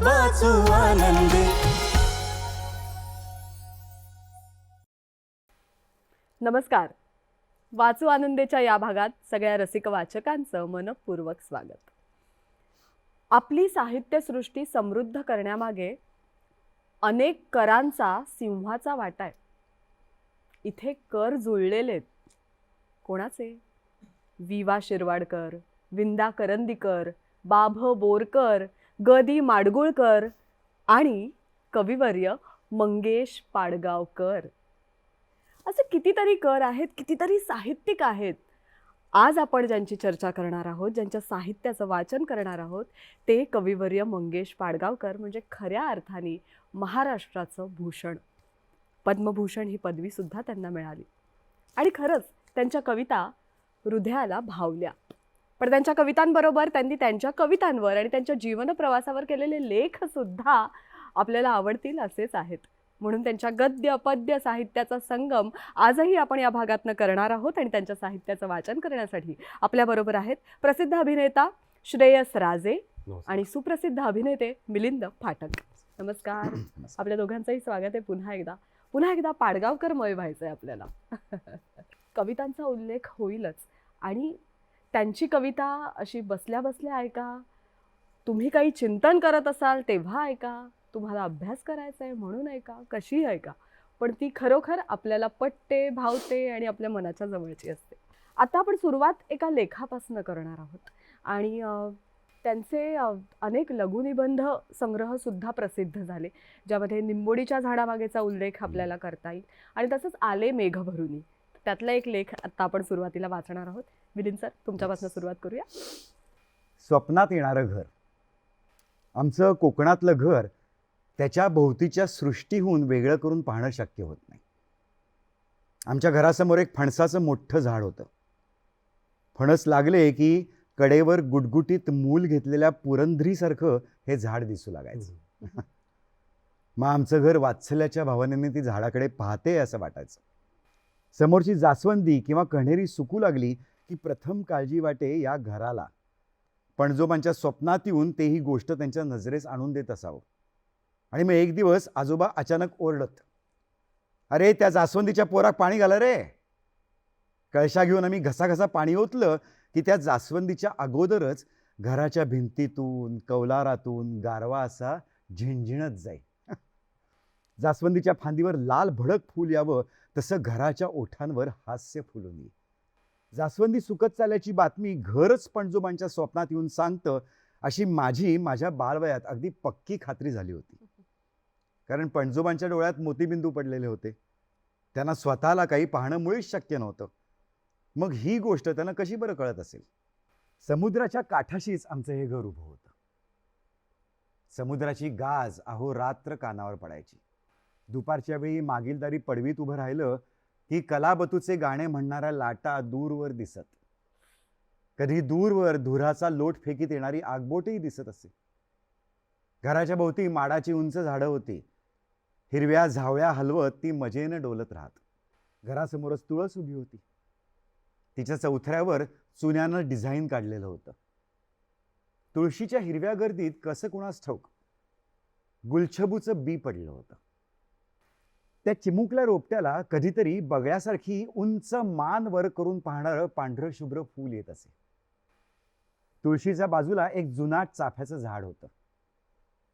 वाचू आनंदी. नमस्कार. वाचू आनंदेच्या या भागात सगळ्या रसिक वाचकांचं मनपूर्वक स्वागत. आपली साहित्यसृष्टी समृद्ध करण्यामागे अनेक करांचा सिंहाचा वाटा आहे. इथे कर जुळलेले आहेत कोणाचे? विवा शिरवाडकर विंदा करंदीकर बाभ बोरकर गदी माडगुळकर आणि कविवर्य मंगेश पाडगावकर. असे कितीतरी कर आहेत कितीतरी साहित्यिक आहेत. आज आपण ज्यांची चर्चा करणार आहोत ज्यांच्या साहित्याचं वाचन करणार आहोत ते कविवर्य मंगेश पाडगावकर म्हणजे खऱ्या अर्थाने महाराष्ट्राचं भूषण. पद्मभूषण ही पदवीसुद्धा त्यांना मिळाली. आणि खरंच त्यांच्या कविता हृदयाला भावल्या. पण त्यांच्या कवितांबरोबर त्यांनी त्यांच्या कवितांवर आणि त्यांच्या जीवन प्रवासावर केलेले लेखसुद्धा आपल्याला आवडतील असेच आहेत. म्हणून त्यांच्या गद्य पद्य साहित्याचा संगम आजही आपण या भागातनं करणार आहोत आणि त्यांच्या साहित्याचं वाचन करण्यासाठी आपल्याबरोबर आहेत प्रसिद्ध अभिनेता श्रेयस राजे आणि सुप्रसिद्ध अभिनेते मिलिंद फाटक. नमस्कार. आपल्या दोघांचंही स्वागत आहे. पुन्हा एकदा पुन्हा एकदा पाडगावकरमय व्हायचं आहे आपल्याला. कवितांचा उल्लेख होईलच आणि त्यांची कविता अशी बसल्या बसल्या ऐका. तुम्ही काही चिंतन करत असाल तेव्हा ऐका. तुम्हाला अभ्यास करायचा आहे म्हणून ऐका. कशी ऐका. पण ती खरोखर आपल्याला पटते भावते आणि आपल्या मनाच्या जवळची असते. आता आपण सुरुवात एका लेखापासून करणार आहोत. आणि त्यांचे अनेक लघुनिबंध संग्रहसुद्धा प्रसिद्ध झाले ज्यामध्ये निंबोडीच्या झाडामागेचा उल्लेख आपल्याला करता येईल. आणि तसंच आले मेघभरुनी. त्यातला एक लेख आता आपण सुरुवातीला वाचणार आहोत. मिलिंद सर तुमच्यापासून सुरुवात करूया. स्वप्नात येणारं घर. आमचं कोकणातलं घर त्याच्या भोवतीच्या सृष्टीहून वेगळं करून पाहणं शक्य होत नाही. आमच्या घरासमोर एक फणसाचं मोठं झाड होतं. फणस लागले की कडेवर गुटगुटीत मूल घेतलेल्या पुरंधरीसारखं हे झाड दिसू लागायचं. मग आमचं घर वात्सल्याच्या भावनेने ती झाडाकडे पाहते असं वाटायचं. समोरची जास्वंदी किंवा कण्हेरी सुकू लागली की प्रथम काळजी वाटे या घराला. पणजोबांच्या स्वप्नात येऊन ते ही गोष्ट त्यांच्या नजरेस आणून देत असावं. आणि मग एक दिवस आजोबा अचानक ओरडत अरे त्या जास्वंदीच्या पोराक पाणी घाला रे. कळशा घेऊन आम्ही घसाघसा पाणी ओतलं की त्या जास्वंदीच्या अगोदरच घराच्या भिंतीतून कौलारातून गारवा असा झिणझिणत जाई. जास्वंदीच्या फांदीवर लाल भडक फूल यावं तसं घराच्या ओठांवर हास्य फुलून ये जास्वंदी सुकत चालल्याची बातमी घरच पणजोबांच्या स्वप्नात येऊन सांगतं अशी माझी माझ्या बालवयात अगदी पक्की खात्री झाली होती. कारण पणजोबांच्या डोळ्यात मोतीबिंदू पडलेले होते. त्यांना स्वतःला काही पाहणं मुळीच शक्य नव्हतं. मग ही गोष्ट त्यांना कशी बरं कळत असेल? समुद्राच्या काठाशीच आमचं हे घर उभं होतं. समुद्राची गाज अहो रात्र कानावर पडायची. दुपारच्या वेळी मागील दारी पडवीत उभं राहिलं की कलाबतूचे गाणे म्हणणाऱ्या लाटा दूरवर दिसत. कधी दूरवर धुराचा लोट फेकीत येणारी आगबोटही दिसत असे. घराच्या भोवती माडाची उंच झाडं होती. हिरव्या झावळ्या हलवत ती मजेनं डोलत राहत. घरासमोरच तुळस उभी होती. तिच्या चौथऱ्यावर चुन्यानं डिझाईन काढलेलं होतं. तुळशीच्या हिरव्या गर्दीत कसं कुणास ठाऊक? गुलछबूचं बी पडलं होतं. त्या चिमुकल्या रोपट्याला कधीतरी बगळ्यासारखी उंच मान वर करून पाहणारं पांढरं शुभ्र फूल येत असे. तुळशीच्या बाजूला एक जुनाट चाफ्याचं झाड होतं.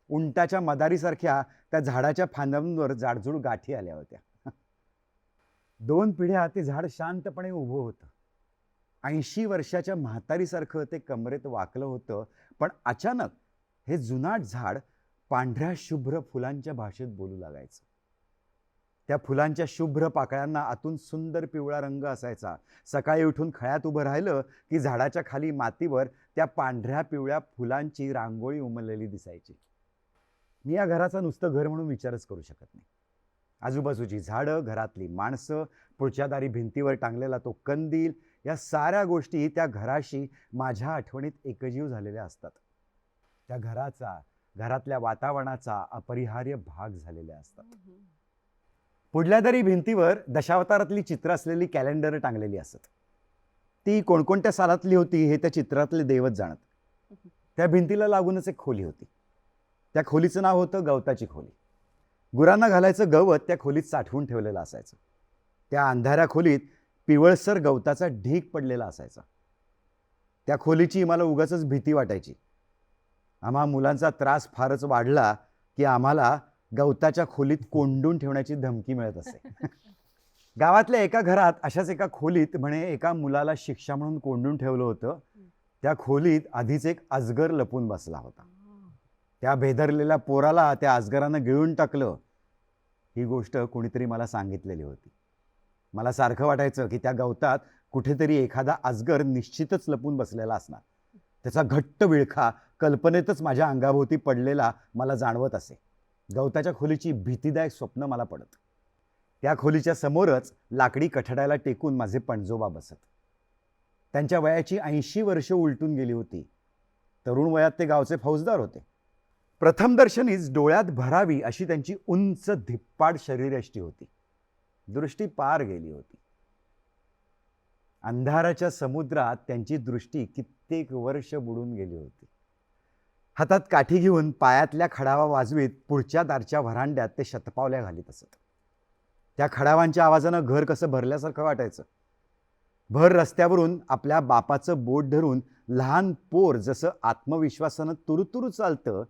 उंटाच्या मदारीसारख्या त्या झाडाच्या फांद्यांवर जाडजूड गाठी आल्या होत्या. दोन पिढ्या ते झाड शांतपणे उभं होतं. ऐंशी वर्षाच्या म्हातारीसारखं ते कमरेत वाकलं होतं पण अचानक हे जुनाट झाड पांढऱ्या शुभ्र फुलांच्या भाषेत बोलू लागायचं. त्या फुलांच्या शुभ्र पाकळ्यांना आतून सुंदर पिवळा रंग असायचा. सकाळी उठून खळ्यात उभं राहिलं की झाडाच्या खाली मातीवर त्या पांढऱ्या पिवळ्या फुलांची रांगोळी उमललेली दिसायची. मी या घराचा नुसतं घर म्हणून विचारच करू शकत नाही. आजूबाजूची झाडं घरातली माणसं पुढच्या दारी भिंतीवर टांगलेला तो कंदील या साऱ्या गोष्टी त्या घराशी माझ्या आठवणीत एकजीव झालेल्या असतात. त्या घराचा घरातल्या वातावरणाचा अपरिहार्य भाग झालेल्या असतात. पुढल्या तरी भिंतीवर दशावतारातली चित्र असलेली कॅलेंडर टांगलेली असत. ती कोणकोणत्या सालातली होती हे त्या चित्रातले देवच जाणत. त्या भिंतीला लागूनच एक खोली होती. त्या खोलीचं नाव होतं गवताची खोली. गुरांना घालायचं गवत त्या खोलीत साठवून ठेवलेलं असायचं. त्या अंधाऱ्या खोलीत पिवळसर गवताचा ढीग पडलेला असायचा. त्या खोलीची मला उगाच भीती वाटायची. आम्हा मुलांचा त्रास फारच वाढला की आम्हाला गवताच्या खोलीत कोंडून ठेवण्याची धमकी मिळत असे. गावातल्या एका घरात अशाच एका खोलीत म्हणे एका मुलाला शिक्षा म्हणून कोंडून ठेवलं होतं. त्या खोलीत आधीच एक अजगर लपून बसला होता. त्या भेदरलेल्या पोराला त्या अजगरानं गिळून टाकलं. ही गोष्ट कोणीतरी मला सांगितलेली होती. मला सारखं वाटायचं की त्या गवतात कुठेतरी एखादा अजगर निश्चितच लपून बसलेला असणार. त्याचा घट्ट विळखा कल्पनेतच माझ्या अंगाभोवती पडलेला मला जाणवत असे. गवताच्या खोलीची भीतीदायक स्वप्न मला पडत. त्या खोलीच्या समोरच लाकडी कठड्याला टेकून माझे पणजोबा बसत. त्यांच्या वयाची ऐंशी वर्ष उलटून गेली होती. तरुण वयात ते गावचे फौजदार होते. प्रथमदर्शनीच डोळ्यात भरावी अशी त्यांची उंच धिप्पाड शरीरयष्टी होती. दृष्टी पार गेली होती. अंधाराच्या समुद्रात त्यांची दृष्टी कित्येक वर्ष बुडून गेली होती. हातात काठी घेऊन पायातल्या खडावा वाजवीत पुढच्या दारच्या व्हरांड्यात ते शतपावल्या घालीत असत. त्या खडावांच्या आवाजानं घर कसं भरल्यासारखं वाटायचं. भर रस्त्यावरून आपल्या बापाचं बोट धरून लहान पोर जसं आत्मविश्वासानं तुरुतुरू चालतं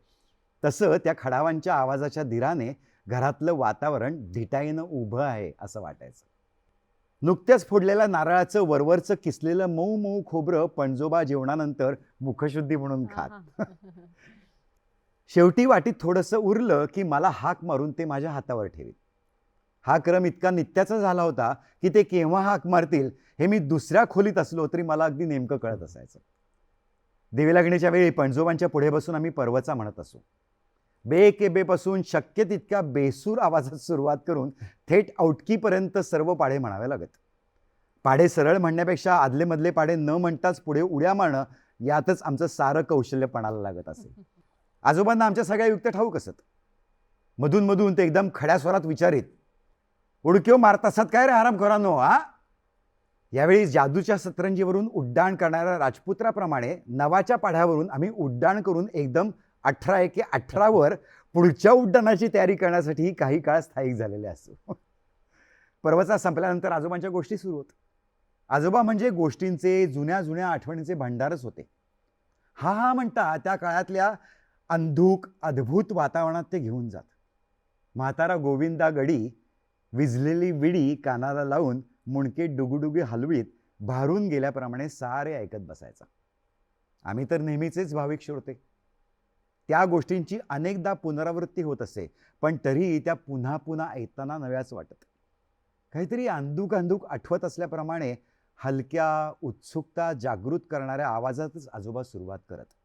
तसं त्या खडावांच्या आवाजाच्या धीराने घरातलं वातावरण ढिटाईनं उभं आहे असं वाटायचं. नुकत्याच फोडलेल्या नारळाचं वरवरचं किसलेलं मऊ मऊ खोबरं पणजोबा जेवणानंतर मुखशुद्धी म्हणून खात. शेवटी वाटीत थोडंसं उरलं की मला हाक मारून ते माझ्या हातावर ठेवीत हा क्रम इतका नित्याचा झाला होता की ते केव्हा हाक मारतील हे मी दुसऱ्या खोलीत असलो तरी मला अगदी नेमकं कळत असायचं. दिवे लागण्याच्या वेळी पणजोबांच्या पुढे बसून आम्ही पर्वचा म्हणत असू. बे के बेपासून शक्य तितक्या बेसूर आवाजात सुरुवात करून थेट औटकीपर्यंत सर्व पाढे म्हणावे लागत. पाढे सरळ म्हणण्यापेक्षा आदलेमधले पाढे न म्हणताच पुढे उड्या मारणं यातच आमचं सारं कौशल्य पणाला लागत असे. आजोबांना आमच्या सगळ्या युक्त्या ठाऊक असत. मधून मधून ते एकदम खड्या स्वरात विचारित उडक्यो मारत असत काय रे आराम हा? यावेळी जादूच्या सतरंजीवरून उड्डाण करणाऱ्या राजपुत्राप्रमाणे नवाच्या पाढ्यावरून आम्ही उड्डाण करून एकदम अठरा एके अठरावर पुढच्या उड्डाणाची तयारी करण्यासाठी काही काळ स्थायिक झालेले असतो पर्वचा संपल्यानंतर आजोबांच्या गोष्टी सुरू होत. आजोबा म्हणजे गोष्टींचे जुन्या जुन्या आठवणींचे भांडारच होते. हा हा म्हणता त्या काळातल्या अंधूक अद्भुत वातावरणात ते घेऊन जात. म्हातारा गोविंदा गडी विजलेली विडी कानाला लावून मुणके डुगडुगी हलवीत भारून गेल्याप्रमाणे सारे ऐकत बसायचा. आम्ही तर नेहमीचेच भाविक श्रोते. त्या गोष्टींची अनेकदा पुनरावृत्ती होत असे पण तरीही त्या पुन्हा पुन्हा ऐकताना नव्याच वाटत. काहीतरी अंदूक अंदूक आठवत असल्याप्रमाणे हलक्या उत्सुकता जागृत करणाऱ्या आवाजातच आजोबा सुरुवात करत.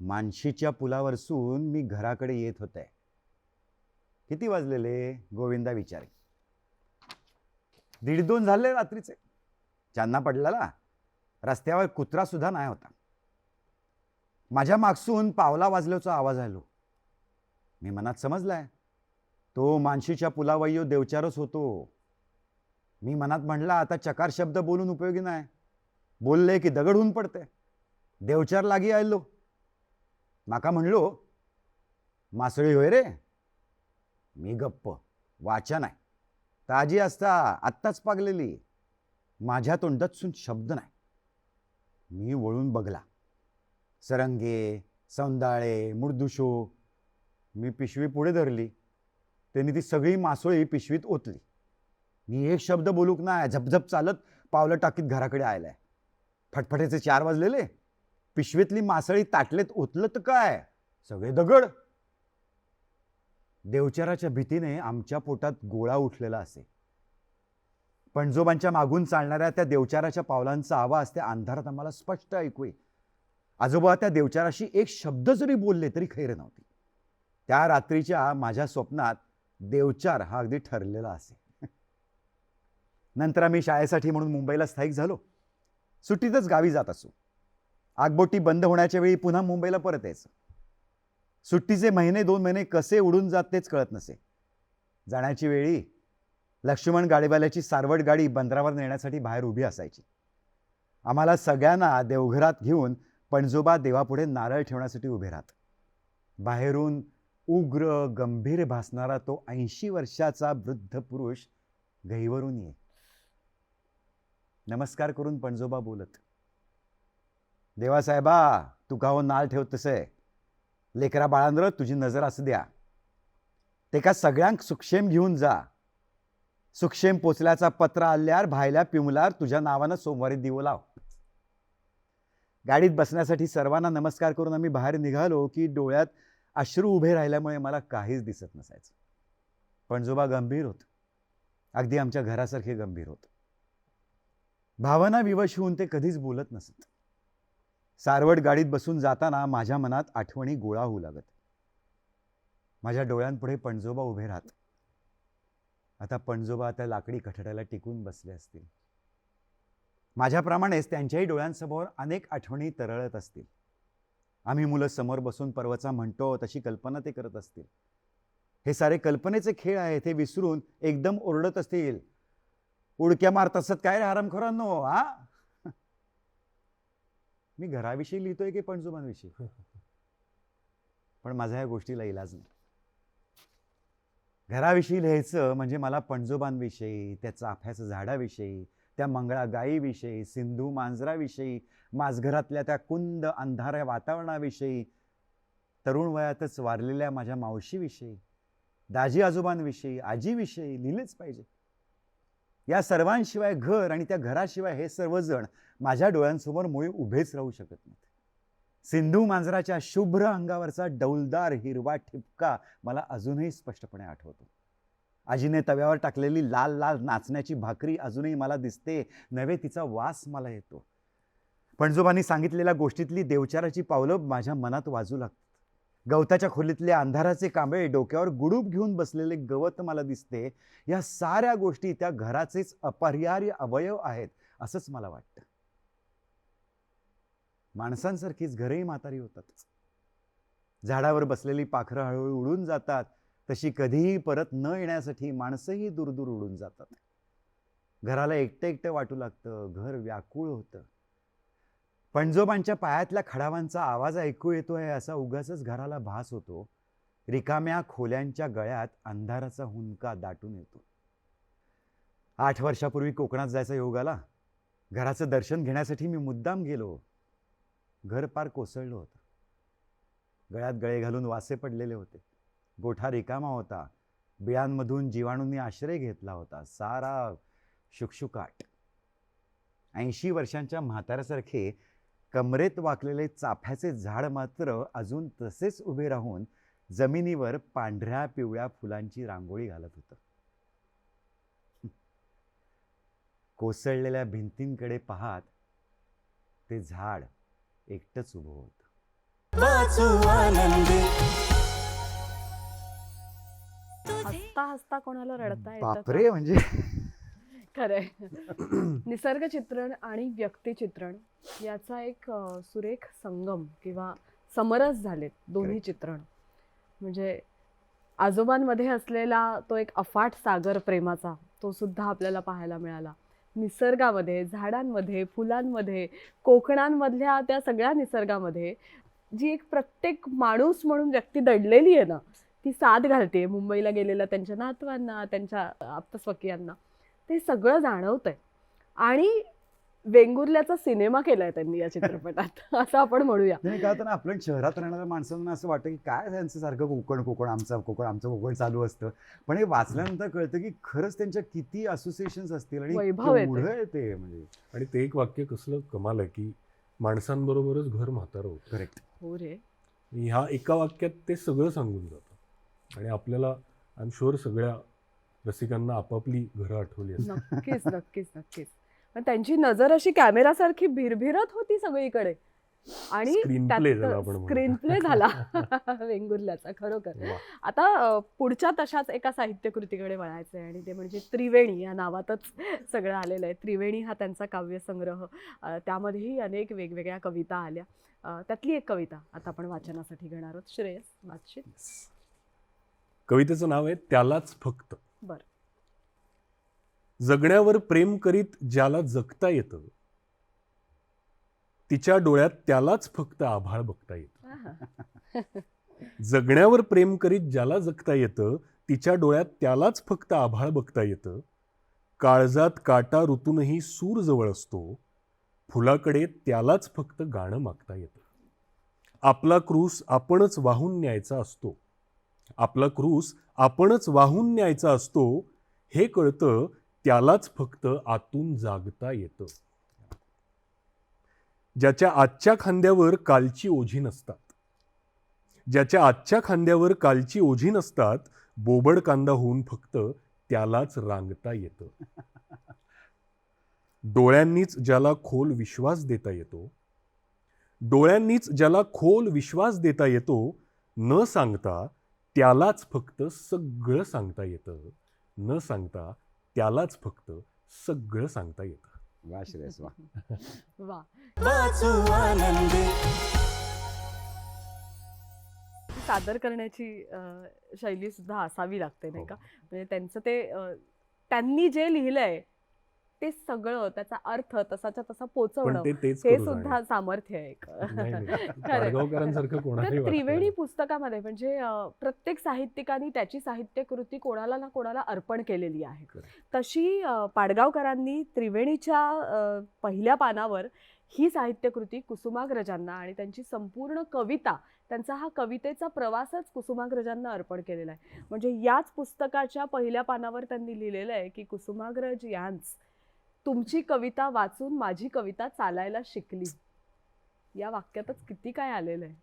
मानशीच्या पुलावरसून मी घराकडे येत होते. किती वाजलेले? गोविंदा विचारे. दीड दोन झाले रात्रीचे. चांदणा पडलेला रस्त्यावर कुत्रा सुद्धा नाही होता. माझ्या मागसून पावला वाजल्याचा आवाज आलो. मी मनात समजलाय तो मानशीच्या पुलावयो देवचारच होतो. मी मनात म्हणला आता चकार शब्द बोलून उपयोगी नाही. बोलले की दगड होऊन पडते. देवचार लागी आयलो. माका म्हणलो मासळी होय रे. मी गप्प. वाचा नाही ताजी असता आत्ताच पागलेली. माझ्या तोंडातसून शब्द नाही मी वळून बघला. सरंगे सौंदाळे मुर्दुशो मी पिशवी पुढे धरली. त्यांनी ती सगळी मासोळी पिशवीत ओतली. मी एक शब्द बोलूक नाही झपझप चालत पावलं टाकीत घराकडे आयलाय. फटफटेचे चार वाजलेले. पिशवीतली मासळी ताटलेत ओतलं तर काय? सगळे दगड. देवचाराच्या भीतीने आमच्या पोटात गोळा उठलेला असे. पणजोबांच्या मागून चालणाऱ्या त्या देवचाराच्या पावलांचा आवाज त्या अंधारात आम्हाला स्पष्ट ऐकूये आजोबा त्या देवचाराशी एक शब्द जरी बोलले तरी खैर नव्हती. त्या रात्रीच्या माझ्या स्वप्नात देवचार हा अगदी ठरलेला असे. नंतर आम्ही शाळेसाठी म्हणून मुंबईला स्थायिक झालो. सुट्टीतच गावी जात असू. आगबोटी बंद होण्याच्या वेळी पुन्हा मुंबईला परत यायचं. सुट्टीचे महिने दोन महिने कसे उडून जात तेच कळत नसे. जाण्याची वेळी लक्ष्मण गाडीवाल्याची सारवट गाडी बंदरावर नेण्यासाठी बाहेर उभी असायची. आम्हाला सगळ्यांना देवघरात घेऊन पणजोबा देवापुढे नारळ ठेवण्यासाठी उभे राहत. बाहेरून उग्र गंभीर भासणारा तो ऐंशी वर्षाचा वृद्ध पुरुष गहीवरून ये. नमस्कार करून पणजोबा बोलत. देवासाहेबा तू गाव नाल ठेव आहे लेकरा बाळांवर तुझी नजर असू द्या. ते का सगळ्यांक सुक्षेम घेऊन जा. सुक्षेम पोचल्याचा पत्र आल्यार भायल्या पिमलार तुझ्या नावानं सोमवारी दिवो लाव. गाडीत बसण्यासाठी सर्वांना नमस्कार करून आम्ही बाहेर निघालो की डोळ्यात अश्रू उभे राहिल्यामुळे मला काहीच दिसत नसायचं. पणजोबा गंभीर होत. अगदी आमच्या घरासारखे गंभीर होत. भावना विवश होऊन ते कधीच बोलत नसत. सारवड गाडीत बसून जाताना माझ्या मनात आठवणी गोळा होऊ लागत. माझ्या डोळ्यांपुढे पणजोबा उभे राहत. आता पणजोबा त्या लाकडी कठड्याला टिकून बसले असतील. माझ्याप्रमाणेच त्यांच्याही डोळ्यांसमोर अनेक आठवणी तरळत असतील. आम्ही मुलं समोर बसून पर्वचा म्हणतो तशी कल्पना ते करत असतील. हे सारे कल्पनेचे खेळ आहेत हे विसरून एकदम ओरडत असतील. उडक्या मारत असत काय रे आरामखोरांनो हा? मी घराविषयी लिहितोय की पणजोबांविषयी? पण माझा या गोष्टीला इलाज नाही. घराविषयी लिहायचं म्हणजे मला पणजोबांविषयी त्या चाफ्याचं झाडाविषयी त्या मंगळा गायीविषयी सिंधू मांजराविषयी माझघरातल्या त्या कुंद अंधाऱ्या वातावरणाविषयी तरुण वयातच वारलेल्या माझ्या मावशीविषयी दाजी आजोबांविषयी आजीविषयी लिहिलेच पाहिजे. या सर्वांशिवाय घर आणि त्या घराशिवाय हे सर्वजण माझ्या डोळ्यांसमोर मुळे उभेच राहू शकत नाहीत. सिंधू मांजराच्या शुभ्र अंगावरचा डौलदार हिरवा ठिपका मला अजूनही स्पष्टपणे आठवतो. आजीने तव्यावर टाकलेली लाल लाल नाचण्याची भाकरी अजूनही मला दिसते नव्हे तिचा वास मला येतो. पणजोबांनी सांगितलेल्या गोष्टीतली देवचाराची पावलं माझ्या मनात वाजू लागतात. गवताच्या खोलीतले अंधाराचे कांबळे डोक्यावर गुडूप घेऊन बसलेले गवत मला दिसते. या साऱ्या गोष्टी त्या घराचेच अपरिहार्य अवयव आहेत असंच मला वाटतं. माणसांसारखीच घरही म्हातारी होतात. झाडावर बसलेली पाखरं हळूहळू उडून जातात. तशी कधीही परत न येण्यासाठी माणसंही दूरदूर उडून जातात. घराला एकटं एकटं वाटू लागतं. घर व्याकुळ होतं. पणजोबांच्या पायातल्या खडावांचा आवाज ऐकू येतोय असा उगाच घराला भास होतो. रिकाम्या खोल्यांच्या गळ्यात अंधाराचा हुंका दाटून येतो. आठ वर्षापूर्वी कोकणात जायचा योग आला. घराचं दर्शन घेण्यासाठी मी मुद्दाम गेलो. घर पार कोसळलं होतं. गळ्यात गळे घालून वासे पडलेले होते. गोठा रिकामा होता. बिळांमधून जीवाणूंनी आश्रय घेतला होता. सारा शुकशुकाट. ऐंशी वर्षांच्या म्हाताऱ्यासारखे कमरेत वाकलेले चाफ्याचे झाड मात्र अजून तसेच उभे राहून जमिनीवर पांढऱ्या पिवळ्या फुलांची रांगोळी घालत होतं. कोसळलेल्या भिंतींकडे पाहत ते झाड एकटंच उभं होतं. हसता हसता कोणाला रडता येतं बापरे का? म्हणजे. खरंय. निसर्ग चित्रण आणि व्यक्तिचित्रण याचा एक सुरेख संगम किंवा समरस झालेत दोन्ही. चित्रण. म्हणजे आजोबांमध्ये असलेला तो एक अफाट सागर प्रेमाचा तो सुद्धा आपल्याला पाहायला मिळाला. निसर्गामध्ये झाडांमध्ये फुलांमध्ये कोकणांमधल्या त्या सगळ्या निसर्गामध्ये जी एक प्रत्येक माणूस म्हणून व्यक्ती दडलेली आहे ना ती साथ घालते मुंबईला गेलेल्या त्यांच्या नातवांना त्यांच्या आप्तस्वकीयांना ते सगळं जाणवतंय. आणि वेंगुर्ल्याचा सिनेमा केलाय त्यांनी या चित्रपटात. असं आपण म्हणूया. नाही का तर ना आपल्या शहरात राहणाऱ्या माणसांना असं वाटतं की काय त्यांचं सारखं कोकण कोकण आमचा कोकण आमचं कोकण चालू असतं. पण हे वाचल्यानंतर कळतं की खरंच त्यांच्या किती असोसिएशन्स असतील आणि वैभव आहे ते. आहे ते म्हणजे. आणि ते एक वाक्य कसलं कमाल आहे की माणसांबरोबरच घर म्हातारं होतं. करेक्ट हो रे. ह्या एका वाक्यात ते सगळं सांगून जातं. आणि आपल्याला आय एम शुअर सगळ्या रसिकांना आपापली घरं आठवली असतील. नक्कीच नक्कीच नक्कीच. पण त्यांची नजर अशी कॅमेरासारखी भिरभिरत होती सगळीकडे. आणि. स्क्रीन प्ले झाला वेंगुर्ल्याचा खरोखर. आता पुढच्या तशाच एका साहित्यकृतीकडे वळायचं आहे आणि ते म्हणजे त्रिवेणी या नावातच सगळं आलेलं आहे. त्रिवेणी हा त्यांचा काव्यसंग्रह. त्यामध्येही अनेक वेगवेगळ्या कविता आल्या. त्यातली एक कविता आता आपण वाचनासाठी घेणार आहोत. श्रेयस वाचशील? कवितेचं नाव आहे त्यालाच फक्त. बर. जगण्यावर प्रेम करीत ज्याला जगता येतं तिच्या डोळ्यात त्यालाच फक्त आभाळ बघता येतं. जगण्यावर प्रेम करीत ज्याला जगता येतं तिच्या डोळ्यात त्यालाच फक्त आभाळ बघता येतं. काळजात काटा ऋतूनही सूर जवळ असतो फुलाकडे त्यालाच फक्त गाणं मागता येतं. आपला क्रूस आपणच वाहून न्यायचा असतो. आपला क्रूस आपणच वाहून न्यायचा असतो हे कळतं त्यालाच फक्त आतून जागता येतं. ज्याच्या आजच्या खांद्यावर कालची ओझी नसतात. ज्याच्या आजच्या खांद्यावर कालची ओझी नसतात बोबड कांदा होऊन फक्त त्यालाच रांगता येतं. डोळ्यांनीच ज्याला खोल विश्वास देता येतो डोळ्यांनीच ज्याला खोल विश्वास देता येतो न सांगता त्यालाच फक्त सगळं सांगता येतं. न सांगता त्यालाच फक्त सगळं सांगता येतं. वा श्रेयस वा. सादर करण्याची अ, शैली सुद्धा असावी लागते नाही का? म्हणजे त्यांचं ते त्यांनी जे लिहिलंय ते सगळं त्याचा अर्थ तसाच्या तसा पोचवणं हे सुद्धा. सामर्थ्य आहे तर त्रिवेणी. पुस्तकामध्ये म्हणजे प्रत्येक साहित्यिकाने त्याची साहित्यकृती कोणाला ना कोणाला अर्पण केलेली आहे. तशी पाडगावकरांनी त्रिवेणीच्या पहिल्या पानावर ही साहित्यकृती कुसुमाग्रजांना आणि त्यांची संपूर्ण कविता त्यांचा हा कवितेचा प्रवासच कुसुमाग्रजांना अर्पण केलेला आहे म्हणजे याच पुस्तकाच्या पहिल्या पानावर त्यांनी लिहिलेलं आहे की कुसुमाग्रज यांच तुमची कविता वाचून माझी कविता चालायला शिकली. या वाक्यातच किती काय आलेलं आहे.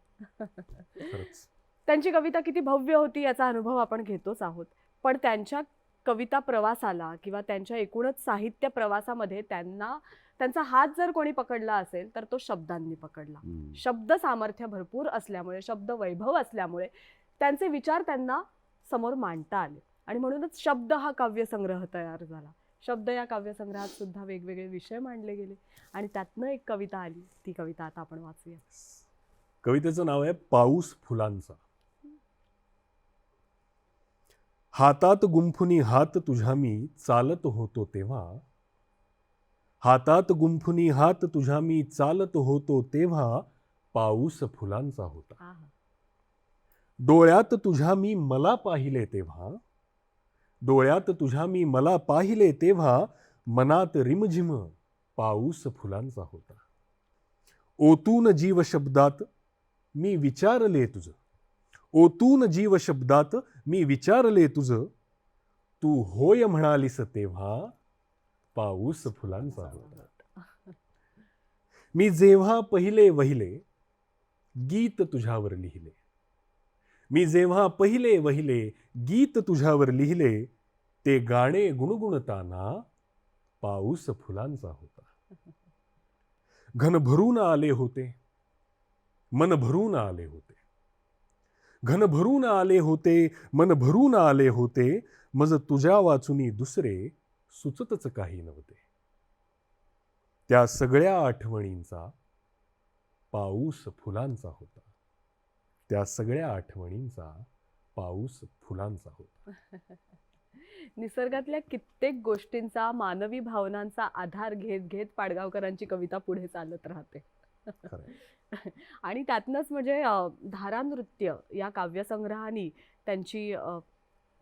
त्यांची कविता किती भव्य होती याचा अनुभव आपण घेतोच आहोत. पण त्यांच्या कविता प्रवासाला किंवा त्यांच्या एकूणच साहित्य प्रवासामध्ये त्यांना त्यांचा हात जर कोणी पकडला असेल तर तो शब्दांनी पकडला. शब्द सामर्थ्य भरपूर असल्यामुळे शब्द वैभव असल्यामुळे त्यांचे विचार त्यांना समोर मांडता आले. आणि म्हणूनच शब्द हा काव्यसंग्रह तयार झाला. शब्द या काव्यसंग्रहात सुद्धा वेगवेगळे विषय मांडले गेले. आणि त्यातनं एक कविता आली. ती कविता आता आपण वाचूया कवितेचं नाव आहे पाऊस फुलांचा. हातात गुंफुनी हात तुझ्या मी चालत होतो तेव्हा. हातात गुंफुनी हात तुझ्या मी चालत होतो तेव्हा पाऊस फुलांचा होता. डोळ्यात तुझ्या मी मला पाहिले तेव्हा. डोळ्यात तुझ्या मी मला पाहिले तेव्हा मनात रिमझिम पाऊस फुलांचा होता. ओतून जीव शब्दात मी विचारले तुझं. ओतून जीव शब्दात मी विचारले तुझं. तू होय म्हणालीस तेव्हा पाऊस फुलांचा होता. मी जेव्हा पहिले वहिले गीत तुझ्यावर लिहिले. मी जेव्हा पहिले वहिले गीत तुझ्यावर लिहिले ते गाणे गुणगुणताना पाऊस फुलांचा होता. घन भरून आले होते मन भरून आले होते. घन भरून आले होते मन भरून आले होते मज तुझ्या वाचुनी दुसरे सुचतच काही नव्हते. त्या सगळ्या आठवणींचा पाऊस फुलांचा होता. त्या सगळ्या आठवणींचा पाऊस फुलांचा होता निसर्गातल्या कित्येक गोष्टींचा मानवी भावनांचा आधार घेत घेत पाडगावकरांची कविता पुढे चालत राहते. आणि त्यातनंच म्हणजे अ, धारानृत्य या काव्यसंग्रहानी त्यांची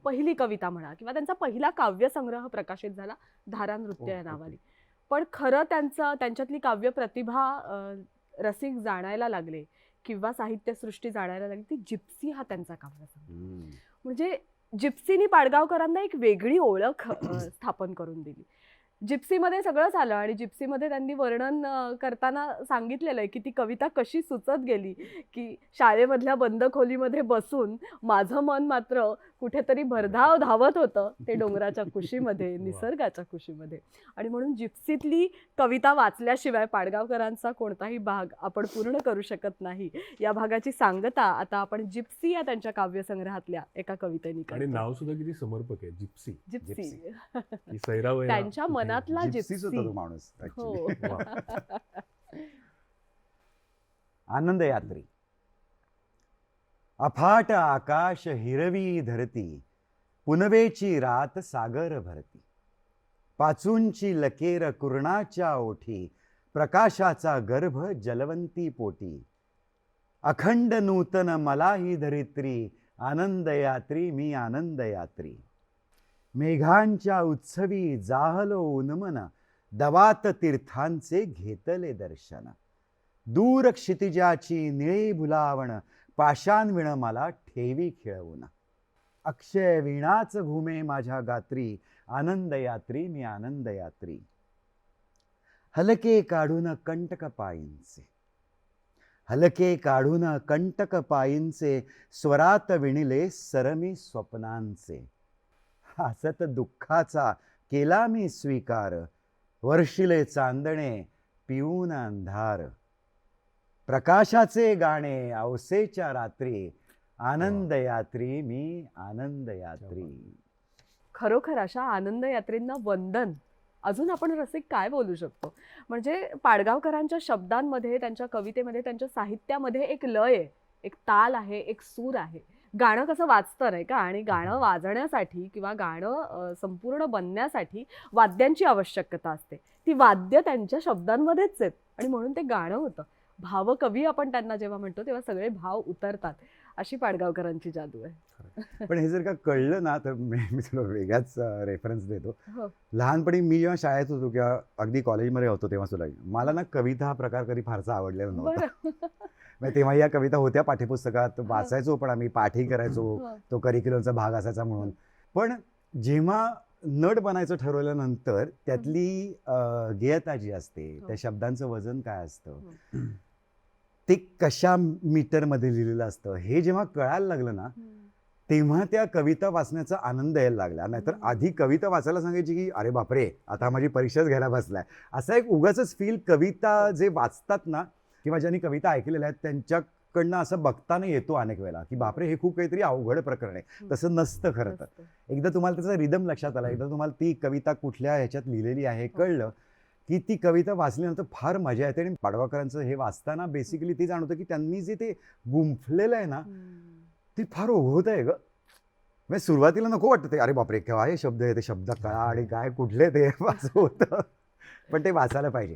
पहिली कविता म्हणा किंवा त्यांचा पहिला काव्यसंग्रह प्रकाशित झाला धारानृत्य या ओके. नावाने पण खरं त्यांचं त्यांच्यातली काव्य प्रतिभा रसिक जाणायला लागले किंवा साहित्यसृष्टी जाणायला लागली ती जिप्सी हा त्यांचा हम्म. म्हणजे जिप्सीनी पाडगावकरांना एक वेगळी ओळख स्थापन करून दिली जिप्सीमध्ये सगळंच आलं आणि जिप्सीमध्ये त्यांनी वर्णन करताना सांगितलेलं आहे की ती कविता कशी सुचत गेली की शाळेमधल्या बंद खोलीमध्ये बसून माझं मन मात्र कुठेतरी भरधाव धावत होतं ते डोंगराच्या कुशीमध्ये निसर्गाच्या कुशीमध्ये. आणि म्हणून जिप्सीतली कविता वाचल्याशिवाय पाडगावकरांचा कोणताही भाग आपण पूर्ण करू शकत नाही. या भागाची सांगता आता आपण जिप्सी या त्यांच्या काव्यसंग्रहातल्या एका कवितेने आणि. नाव सुद्धा किती समर्पक आहे जिप्सी. जिप्सी. त्यांच्या मनातला जिप्सीच होता तो जिप्सी माणूस हो. आनंद यात्री अफाट आकाश हिरवी धरती पुनवेची रात सागर भरती. पाचूंची लकेर कुर्णाच्या ओठी प्रकाशाचा गर्भ जलवंती पोटी. अखंड नूतन मलाही धरित्री आनंदयात्री मी आनंदयात्री. मेघांच्या उत्सवी जाहलो उन्मन दवात तीर्थांचे घेतले दर्शन. दूर क्षितिजाची निळे भुलावण पाषाणविण मला ठेवी खेळवून. अक्षय वीणाच घुमे माझ्या गात्री आनंद यात्री मी आनंद यात्री हलके काढून कंटक पायींचे. हलके काढून कंटक पायींचे स्वरात विणिले सरमी स्वप्नांचे. हसत दुःखाचा केला मी स्वीकार वर्षिले चांदणे पिऊन अंधार. प्रकाशाचे गाणे अवसेच्या रात्री आनंद यात्री मी आनंद यात्री खरोखर अशा आनंद यात्रेंना वंदन. अजून आपण रसिक काय बोलू शकतो? म्हणजे पाडगावकरांच्या शब्दांमध्ये त्यांच्या कवितेमध्ये त्यांच्या साहित्यामध्ये एक लय आहे. एक ताल आहे एक सूर आहे. गाणं कसं वाचतं नाही का? आणि गाणं वाजण्यासाठी किंवा गाणं संपूर्ण बनण्यासाठी वाद्यांची आवश्यकता असते. ती वाद्य त्यांच्या शब्दांमध्येच आहेत. आणि म्हणून ते गाणं होतं. भावकवी आपण त्यांना जेव्हा म्हणतो तेव्हा सगळे भाव उतरतात. अशी पाडगावकरांची जादू आहे. पण हे जर का कळलं ना तर मी तुला वेगळाच रेफरन्स देतो. हो. लहानपणी मी जेव्हा शाळेत होतो किंवा अगदी कॉलेजमध्ये होतो तेव्हा सुद्धा मला ना कविता हा प्रकार कधी फारसा आवडलेला नव्हता. तेव्हा या कविता होत्या पाठ्यपुस्तकात वाचायचो पण आम्ही पाठही करायचो हो. तो करिक्युलमचा भाग असायचा म्हणून. पण जेव्हा नट बनायचं ठरवल्यानंतर त्यातली गेयता जी असते हो. त्या शब्दांचं वजन काय असतं? हो. ते कशा मीटरमध्ये लिहिलेलं असतं हे जेव्हा कळायला लागलं ना. तेव्हा त्या कविता वाचण्याचा आनंद यायला लागला. नाहीतर. आधी कविता वाचायला सांगायची की अरे बापरे आता माझी परीक्षाच घ्यायला बसलाय. असा एक उगाच फील कविता जे वाचतात ना किंवा ज्यांनी कविता ऐकलेल्या आहेत त्यांच्याकडनं असं बघताना येतो अनेक वेळेला की बापरे हे खूप काहीतरी अवघड प्रकरण आहे. तसं नसतं खरं तर. एकदा तुम्हाला त्याचा रिदम लक्षात आला एकदा तुम्हाला ती कविता कुठल्या ह्याच्यात लिहिलेली आहे हे. कळलं की ती कविता वाचल्यानंतर फार मजा येते आणि पाडवाकरांचं हे वाचताना बेसिकली ते जाणवतं की त्यांनी जे ते गुंफलेलं आहे ना. ते फार ओघवत आहे ग. म्हणजे सुरुवातीला नको वाटतं ते अरे बापरे काय शब्द आहे? ते शब्द कळा आणि काय कुठले ते? असं होतं. पण ते वाचायला पाहिजे.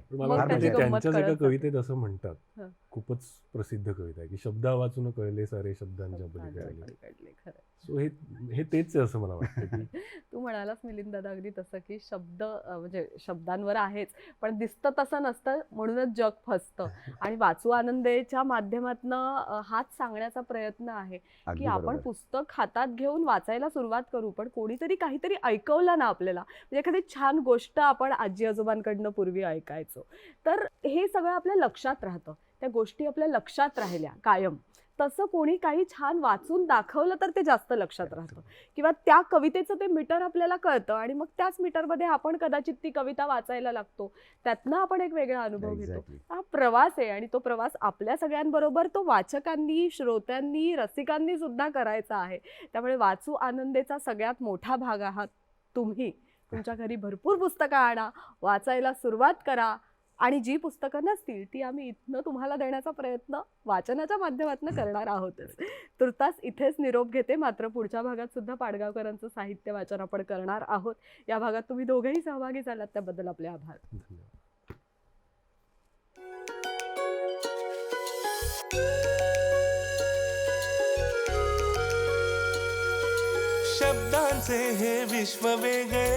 त्यांच्याच एका. कवितेत असं म्हणतात. हं. खूपच प्रसिद्ध कविता आहे की शब्दा वाचून कळले सारे शब्दांच्या पलीकडे पलीकडले. सो हे हे तेच असं मला वाटतं की तू म्हणालास मिलिंद दादा अगदी तसं की शब्द म्हणजे शब्दांवर आहेच पण दिसतं तसं नसतं म्हणूनच जग फसतं. आणि वाचू आनंदेच्या माध्यमातनं हाच सांगण्याचा प्रयत्न आहे की आपण पुस्तक हातात घेऊन वाचायला सुरुवात करू पण कोणीतरी काहीतरी ऐकवलं ना आपल्याला म्हणजे एखादी छान गोष्ट आपण आजी आजोबांकडनं पूर्वी ऐकायचो. तर हे सगळं आपल्या लक्षात राहतं. त्या गोष्टी आपल्या लक्षात राहिल्या कायम. तसं कोणी काही छान वाचून दाखवलं तर ते जास्त लक्षात राहतं. किंवा त्या कवितेचं ते मीटर आपल्याला कळतं आणि मग त्याच मीटरमध्ये आपण कदाचित ती कविता वाचायला लागतो. त्यातनं आपण एक वेगळा अनुभव घेतो. हा प्रवास आहे आणि तो प्रवास आपल्या सगळ्यांबरोबर तो वाचकांनी श्रोत्यांनी रसिकांनी सुद्धा करायचा आहे. त्यामुळे वाचू आनंदेचा सगळ्यात मोठा भाग आहात तुम्ही. तुमच्या घरी भरपूर पुस्तकं आणा वाचायला सुरुवात करा. आणि जी पुस्तकं नसतील ती आम्ही इथनं तुम्हाला देण्याचा प्रयत्न वाचनाच्या माध्यमातून करणार आहोतच. तुर्तास इथेच निरोप घेते. मात्र पुढच्या भागात सुद्धा पाडगावकरांचं साहित्य वाचन आपण करणार आहोत. या भागात तुम्ही दोघेही सहभागी झालात त्याबद्दल आपले आभार. शब्दांचे हे विश्व वेगळे.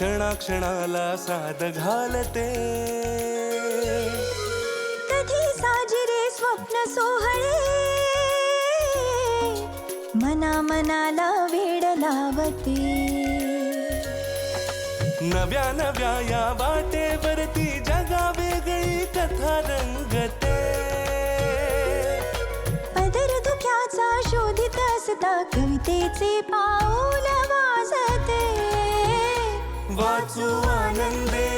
क्षणाक्षणाला साद घालते. कधी साजिरे स्वप्न सोहळे. मना मनाला वेड लावते. नव्या नव्या या वाटेवरती जगा वेगळी कथा रंगते. पदर धुक्याचा शोधित असता कवितेचे पाऊल वाजते वाचू आनंदे